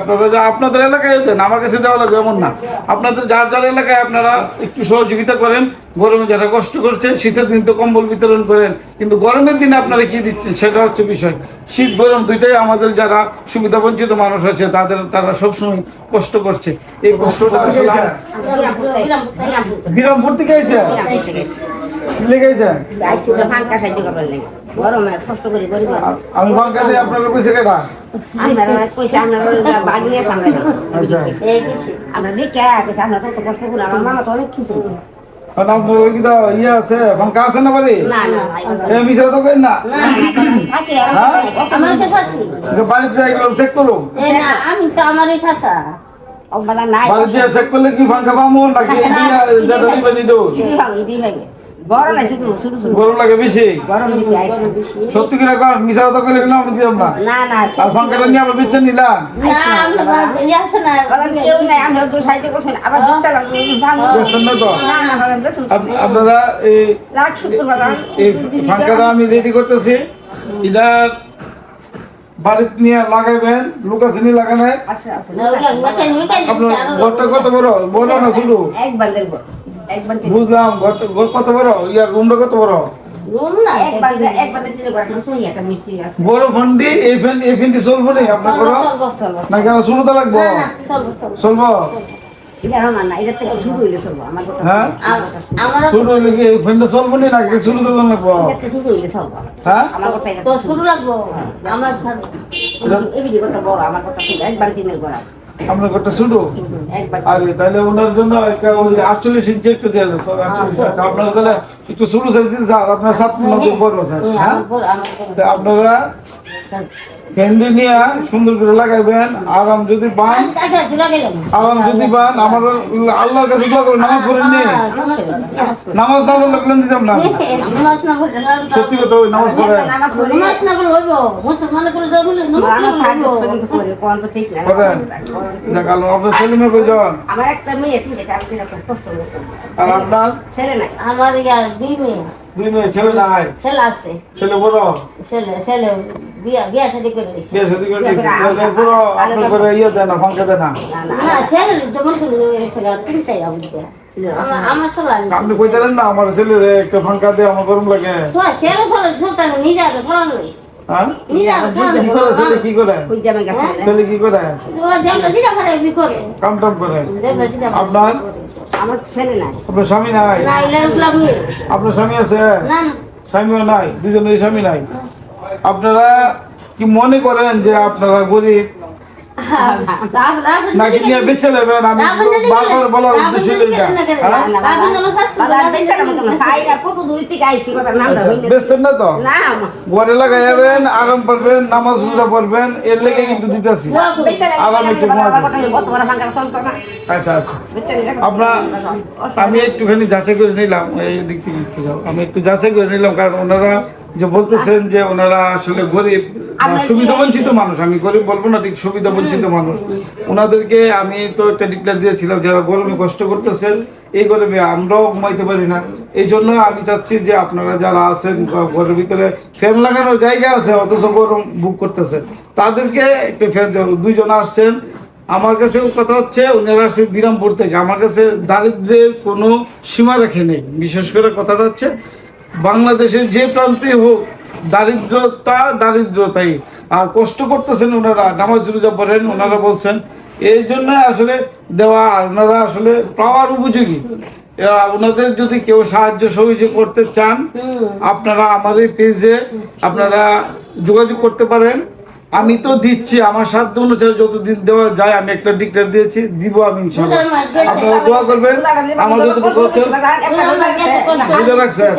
আপনারা যে আপনাদের এলাকায় দেন আমার কাছে দেওয়া লাগবে এমন না। আপনাদের যার যার এলাকায় আপনারা একটু সহযোগিতা করেন গরমে যারা কষ্ট করছে শীতের দিন তো কম্বল বিতরণ করেন কিন্তু গরমের দিনে আপনারা কি দিচ্ছেন সেটা হচ্ছে বিষয়। শীত গরম দুইটাই আমাদের যারা সুবিধা বঞ্চিত মানুষ আছে তাদের তারা সবসময় কষ্ট করছে। এই কষ্টটা বিরামপুর থেকে আইসে কি লেগে আইছে? গরমে কষ্ট করি গরিব আমি বাঙ্কা দিয়ে আপনারা কইছে কেটা? আমরা পয়সা আমরা বাগ সামনে আচ্ছা। আমরা দেখে পয়সা আমরা কত কষ্ট করি আমার মামা তো অনেক কিছু তো হ্যাঁ? আমার আমি তো অবলা নাই। বাড়িতে চেক করলে কি ফাঙ্কা পাবো? নাকি গরম লাগে বেশি? গরম আইছে। সত্যি কইলে না আমি দিলাম না। না না আর ফাঙ্কাটা নিয়ে আবার বেচে নিলাম না আমরা বা- আছে না কেউ নাই আমরা তো সাহায্য করছেন আবার দিচ্ছিলাম ভাঙো বেচছেন না তো না না বাগান বেচুন আপ- আপনারা এই লাখ সত্তর বাগান এই ফাঙ্কাটা আমি রেডি করতেছি। এটার বাড়িতে নিয়ে লাগাইবেন লোক আছে নি লাগানো আপনার ঘরটা কত বড়? বড় না শুধু। একবার দেখব। বুঝলাম কত বড়? ইয়ার রুমটা কত বড়? বড় ফন্ডি এই ফ্যান এই ফ্যানটি চলবো নি আপনার চলবো না কেন শুরুতে লাগবো? না না চলবো চলবো। চলবো? এটা আমার না এটা থেকে শুরু হইলে চলবো আমার কথা হ্যাঁ? আমারও শুরু হইলে কি এই ফ্যানটা চলবো নি নাকি শুরুতে লাগবো? চলবো হ্যাঁ? আমার কথা আপনার ঘরটা শুরু আরে তাহলে ওনার জন্য একটা ওই আটচল্লিশ ইঞ্চি একটু দিয়ে দেবো আটচল্লিশ আচ্ছা, আপনার তাহলে একটু শুরু সাইজ দিন স্যার। আপনার সাত মতো বড় স্যার হ্যাঁ, হ্যাঁ? আমার বড়- আমার বড়। তা আপনারা ক্যান্ডি নিয়ে সুন্দর করে লাগাইবেন। আরাম যদি পান। আরাম যদি পান আমার আল্লাহর কাছে দোয়া করে নামাজ পড়েন নি? হ্যাঁ, নামাজ না পড়লে প্লেন দিতাম না? সত্যি কথা ওই নামাজ পড়ি। কোন আপনার ছেলে মেয়ে করছি আর আপনার? ছেলে নাই। আমার দুই মেয়ে। মেয়ে ছেলে নাই ছেলে আছে। ছেলে বড়। ছেলে ছেলে বিয়া বিয়া শাদি করে দিছে বিয়ে শাদী করে দিয়েছে। পুরো আপনার করে। ইয়ে দেয় না ফাঁকা দেয় না। না না না ছেলে যেমন করে রয়েছে গা, তুমি চাই আমি আমার- ছেলে আপনি কইতে না আমার ছেলে একটা ফাঁকা দিয়ে আমার গরম লাগে। তো ছেলে ছেলে ছেলে নিজে আগে ছেলে নেই হ্যাঁ? ছেলে ছেলে ছেলে ভাই আপনার? আমার ছেলে নাই। আপনার স্বামী নাই? না ইলার আপনার স্বামী আছে? না না। স্বামীও নাই দুজনের স্বামী নাই। আপনারা কি মনে করেন যে আপনারা গরিব? নাকি নিয়ে বেঁচে নেবেন আমি বারবার বলার উদ্দেশ্য না। ফাইরা কত দূর থেকে আইছি কথা নাম দা হইনে বেচতেন না তো? না ঘরে লাগাই যাবেন আরাম করবেন নামাজ রোজা পড়বেন এর লেগে কিন্তু দিতেছি। আরাম একটু আচ্ছা আচ্ছা। আপনার আমি একটুখানি যাচাই করে নিলাম এই দিক থেকে একটু আমি একটু যাচাই করে নিলাম কারণ ওনারা যে বলতেছেন যে ওনারা আসলে গরিব সুবিধা বঞ্চিত মানুষ আমি গরিব বলব না ঠিক সুবিধা বঞ্চিত মানুষ। ওনাদেরকে আমি তো একটা ডিক্লেয়ার দিয়েছিলাম যারা গরমে কষ্ট করতেছেন এই গরমে আমরাও ঘুমাইতে পারি না। এই জন্য আমি চাচ্ছি যে আপনারা যারা আছেন ঘরের ভিতরে ফ্যান লাগানোর জায়গা আছে অথচ গরম বুক করতেছেন তাদেরকে একটা ফ্যান দুইজন আসছেন আমার কাছে কথা হচ্ছে ওনারা আসছে বিরামপুর থেকে। আমার কাছে দারিদ্রের কোনো সীমা রেখে নেই। বিশেষ করে কথাটা হচ্ছে বাংলাদেশের যে প্রান্তে হোক দারিদ্রতা দারিদ্রতাই। আর কষ্ট করতেছেন ওনারা নামাজ রোজা পড়েন ওনারা বলছেন এই জন্য আসলে দেওয়া আর ওনারা আসলে পাওয়ার উপযোগী। ওনাদের যদি কেউ সাহায্য সহযোগ করতে চান আপনারা আমার এই পেজে আপনারা যোগাযোগ করতে পারেন। আমি তো দিচ্ছি আমার সাধ্য অনুযায়ী যতদিন দেওয়া যায় আমি একটা ডিক্লেয়ার দিয়েছি দিব আমি। আপনারা দোয়া করবেন আমার যতটুকু হচ্ছে বুঝে রাখছেন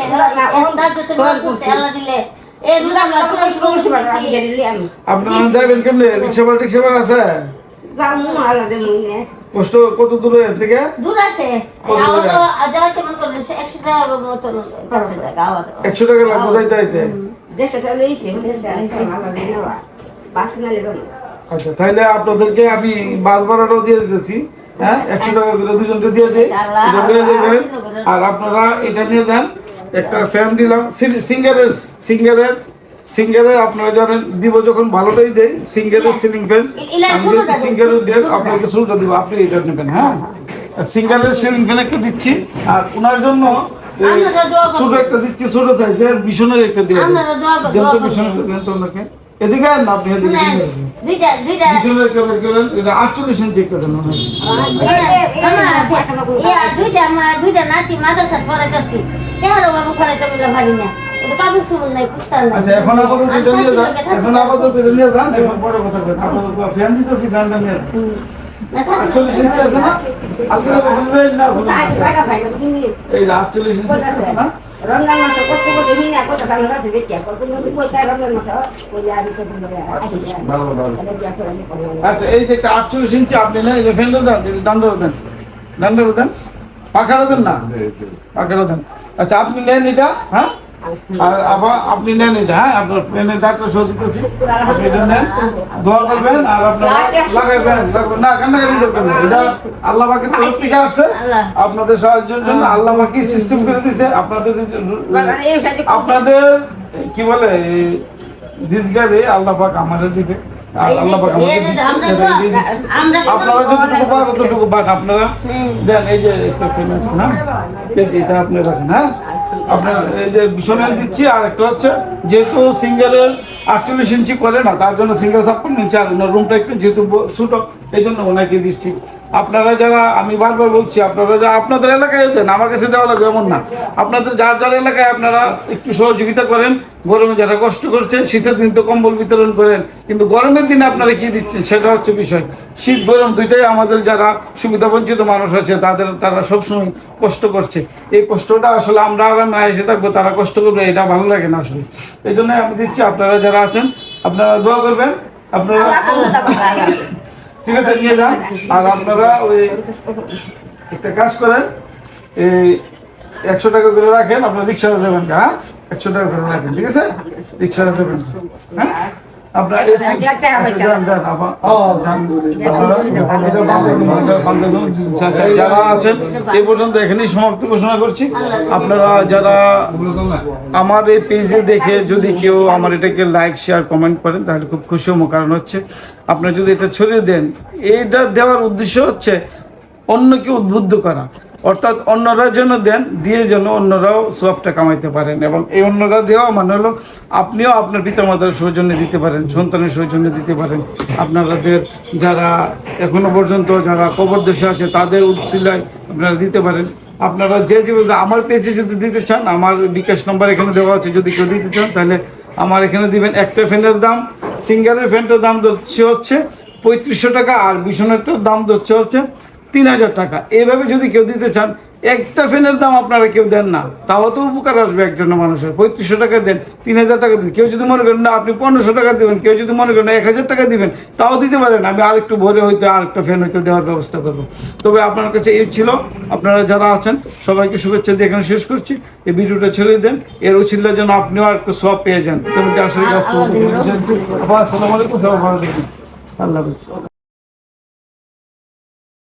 আপনারা যাবেন কেমনে রিক্সা ভাড়া রিক্সা ভাড়া আছে কষ্ট কত দূরে এর থেকে দূর আছে মন একশো টাকা লাগবে যাইতে যাইতে আচ্ছা তাহলে আপনাদেরকে আমি বাস ভাড়াটাও দিয়ে দিতেছি হ্যাঁ? একশো টাকা করে দুজনকে দিয়ে দিই। আর আপনারা এটা নিয়ে দেন একটা ফ্যান দিলাম। সিঙ্গারের সিঙ্গারের সিঙ্গেলের আপনারা জানেন দিব যখন ভালোটাই দেয় সিঙ্গেলের সিলিং ফ্যান আমি যেহেতু দেন। দেব আপনাকে শুরুটা দিব। আপনি এটা নেবেন হ্যাঁ? সিঙ্গেলের সিলিং ফ্যান একটা দিচ্ছি। আর ওনার জন্য ছোট একটা দিচ্ছি ছোট সাইজের বিছনের একটা দিয়ে দেন তো। বিছনের দেন তো ওনাকে। এদিকে আন না আপনি এদিকে দুইটা দুইটা বিছনের একটা বের করেন এটা আটচল্লিশ ইঞ্চি একটা দেন ওনাকে ইয়া দুইটা আমার দুইটা নাতি মাদ্রাসা পড়াইতেছি। কেন বাবু পড়াইতে বলে ভারি না? আচ্ছা এখন আপাতত এটা নিয়ে যান এখন আপাতত এটা নিয়ে যান এখন পরে কথা বলেন আপাতত ফ্যান দিতেছি গানটা নিয়ে আটচল্লিশ ইঞ্চি আছে না? আছে না? বলবেন না এই আটচল্লিশ ইঞ্চি আছে না? রমজান মাসে কষ্ট করতে হিনা কত সামনে আছে দেখি কত নদী পয়সা রমজান মাসে ওই যে আমি তো ভালো ভালো আচ্ছা এই যে একটা আটচল্লিশ ইঞ্চি আপনি না এই ফ্যানটা দেন দণ্ড দেন দণ্ড দেন। পাখাটা দেন না? পাখাটা দেন। আচ্ছা আপনি নেন এটা হ্যাঁ? আবার আপনি নেন এটা হ্যাঁ? আপনার প্লেনের ডাক্তার সহ দিতেছি। আপনি এটা নেন দোয়া করবেন আর আপনারা লাগাইবেন। না কান্নাকাটি করবেন না। এটা আল্লাহ পাকের তরফ থেকে আসছে আপনাদের সাহায্যের জন্য আল্লাহ। পাকি সিস্টেম করে দিছে আপনাদের আপনাদের কি বলে রিজগারে আল্লাহ পাক আমাদের দিবে। আর আল্লাহ পাক আমাদের আপনারা যতটুকু পারেন ততটুকু পান আপনারা দেন এই যে একটা ফেমাস না? এটা আপনি রাখেন হ্যাঁ? আপনার এই যে বিছনের দিচ্ছি, আর একটা হচ্ছে যেহেতু সিঙ্গেলের আটচল্লিশ ইঞ্চি করে না, তার জন্য সিঙ্গেল ছাপ্পান্ন ইঞ্চি আর রুমটা একটু যেহেতু ছোট, এই জন্য ওনাকে দিচ্ছি। আপনারা যারা, আমি বারবার বলছি, আপনারা যা আপনাদের এলাকায় দেন, আমার কাছে দেওয়া লাগবে এমন না। আপনাদের যার যার এলাকায় আপনারা একটু সহযোগিতা করেন, গরমে যারা কষ্ট করছে, শীতের দিন তো কম্বল বিতরণ করেন, কিন্তু গরমের দিনে আপনারা কি দিচ্ছেন, সেটা হচ্ছে বিষয়। শীত, গরম দুইটাই আমাদের যারা সুবিধা বঞ্চিত মানুষ আছে, তাদের, তারা সবসময় কষ্ট করছে। এই কষ্টটা আসলে আমরা আরামে এসে থাকব, তারা কষ্ট করবে, এটা ভালো লাগে না আসলে। এই জন্য আমি দিচ্ছি, আপনারা যারা আছেন, আপনারা দোয়া করবেন, আপনারা ঠিক আছে, নিয়ে যান। আর আপনারা ওই একটা কাজ করেন, এই একশো টাকা করে রাখেন, আপনার রিক্সা যাবেন হ্যাঁ? একশো টাকা করে রাখেন, ঠিক আছে? রিক্সা যাবেন হ্যাঁ? যারা আছেন এই পর্যন্ত এখানেই সমাপ্তি ঘোষণা করছি। আপনারা যারা আমার এই পেজে দেখে যদি কেউ আমার এটাকে লাইক শেয়ার কমেন্ট করেন তাহলে খুব খুশি হব। কারণ হচ্ছে আপনারা যদি এটা ছড়িয়ে দেন এটা দেওয়ার উদ্দেশ্য হচ্ছে অন্যকে উদ্বুদ্ধ করা। অর্থাৎ অন্যরা যেন দেন, দিয়ে যেন অন্যরাও সোয়াবটা কামাইতে পারেন এবং এই অন্যরা দেওয়া মানে হলো আপনিও আপনার পিতামাতার সৌজন্যে দিতে পারেন, সন্তানের সৌজন্যে দিতে পারেন। আপনাদের যারা এখনও পর্যন্ত যারা কবর দেশে আছে, তাদের উৎসিলায় আপনারা দিতে পারেন। আপনারা যে যেভাবে আমার পেজে যদি দিতে চান, আমার বিকাশ নাম্বার এখানে দেওয়া আছে, যদি কেউ দিতে চান, তাহলে আমার এখানে দিবেন। একটা ফ্যানের দাম সিঙ্গারের ফ্যানটার দাম হচ্ছে হচ্ছে পঁয়ত্রিশশো টাকা, আর বিছানাটার দাম হচ্ছে হচ্ছে তিন হাজার টাকা। এইভাবে যদি কেউ দিতে চান একটা ফ্যানের দাম আপনারা কেউ দেন না। তাও তো উপকার আসবে একজন মানুষের। পঁয়ত্রিশশো টাকা দেন তিন হাজার টাকা দিন। কেউ যদি মনে করেন না আপনি পনেরোশো টাকা দেবেন। কেউ যদি মনে করেন এক হাজার টাকা দিবেন তাও দিতে পারেন। আমি আরেকটু ভরে হয়তো আরেকটা ফ্যান হয়তো দেওয়ার ব্যবস্থা করব। তবে আপনার কাছে এই ছিল। আপনারা যারা আছেন সবাইকে শুভেচ্ছা দিয়ে এখানে শেষ করছি। এই ভিডিওটা ছেড়ে দেন। এর উচিল্লা যেন আপনিও আর একটু সব পেয়ে যান। তেমনটি আসলে আসসালামু আলাইকুম। আল্লাহ হাফিজ।